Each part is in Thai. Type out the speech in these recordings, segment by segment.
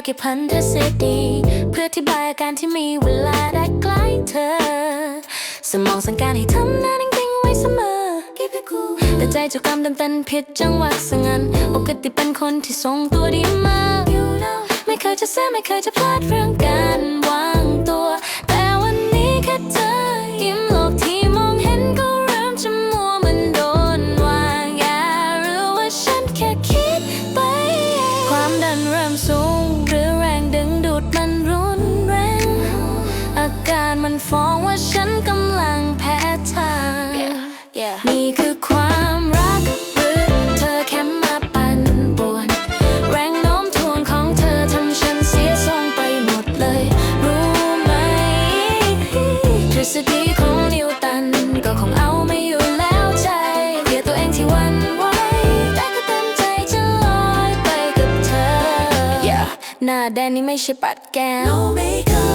กกี่พันเธอเสีเพื่ออธิบายอาการที่มีเวลาได้ใกล้เธอ สมองสั่งการให้ทำหน้านิ่ เสมอ Keep it cool แต่ใจเจ้ากรรมดันเป็นผิดจังหวะสังงันปกติเป็นคนที่ทรงตัวดีมาก You know ไม่เคยจะแซ่ไม่เคยจะพลาดเรื่องการวางตัว แต่วันนี้แค่เธอยิ้มโลกที่มองเห็นก็เริ่มจะมัวมันโดนวางยาหรือว่าฉันแค่คิดไป ความดันเริ่มสูง หรือแรงดึงดูดมันรุนแรง อาการมันฟ้องว่าฉันกำลังแพ้ทาง นี่คือความรักหรือเธอแค่มาปั่นป่วน แรงโน้มถ่วงของเธอทำฉันเสียทรงไปหมดเลย รู้ไหมทฤษฎี หน้าแดงนี่ไม่ใช่ปัดแก้ว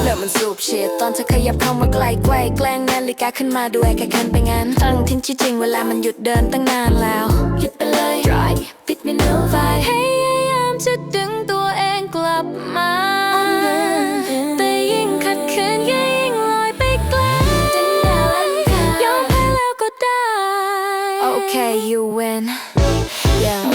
เริ่มมันสูบฉีดตอนเธอขยับเข้ามาใกล้ใกล้แกล้งนาฬิกาขึ้นมาด้วยแค่คันไปงั้นตั้งทิ้งที่จริงเวลามันหยุดเดินตั้งนานแล้วหยุดไปเลย dry ปิดไม่เนื้อไฟพยายามจะดึงตัวเองกลับมาแต่ยิ่งขัดขืนก็ยิ่งลอยไปไกลยอมแพ้แล้วก็ได้ Okay you win นี่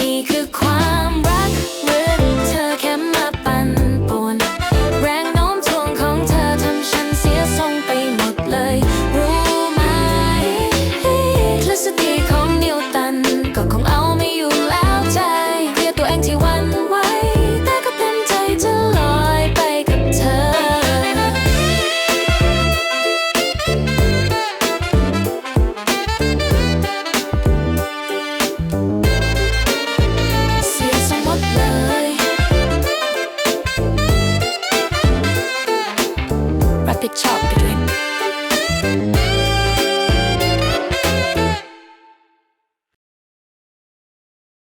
pick chop.